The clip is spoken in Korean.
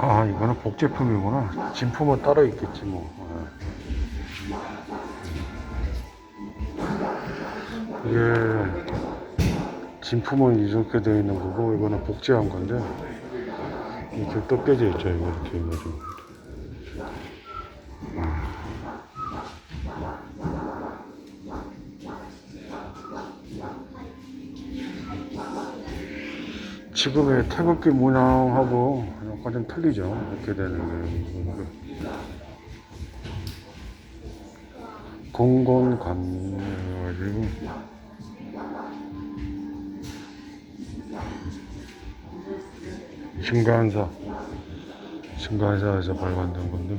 아 이거는 복제품이구나 진품은 따로 있겠지 뭐 예. 이게 진품은 이렇게 되어 있는 거고 이거는 복제한 건데 이렇게 또 깨져 있죠 이렇게 해가지고 지금의 태극기 문양하고 약간 좀 틀리죠. 이렇게 되는 게. 공공감 해가지고 신간사 신간사에서 발간된 건데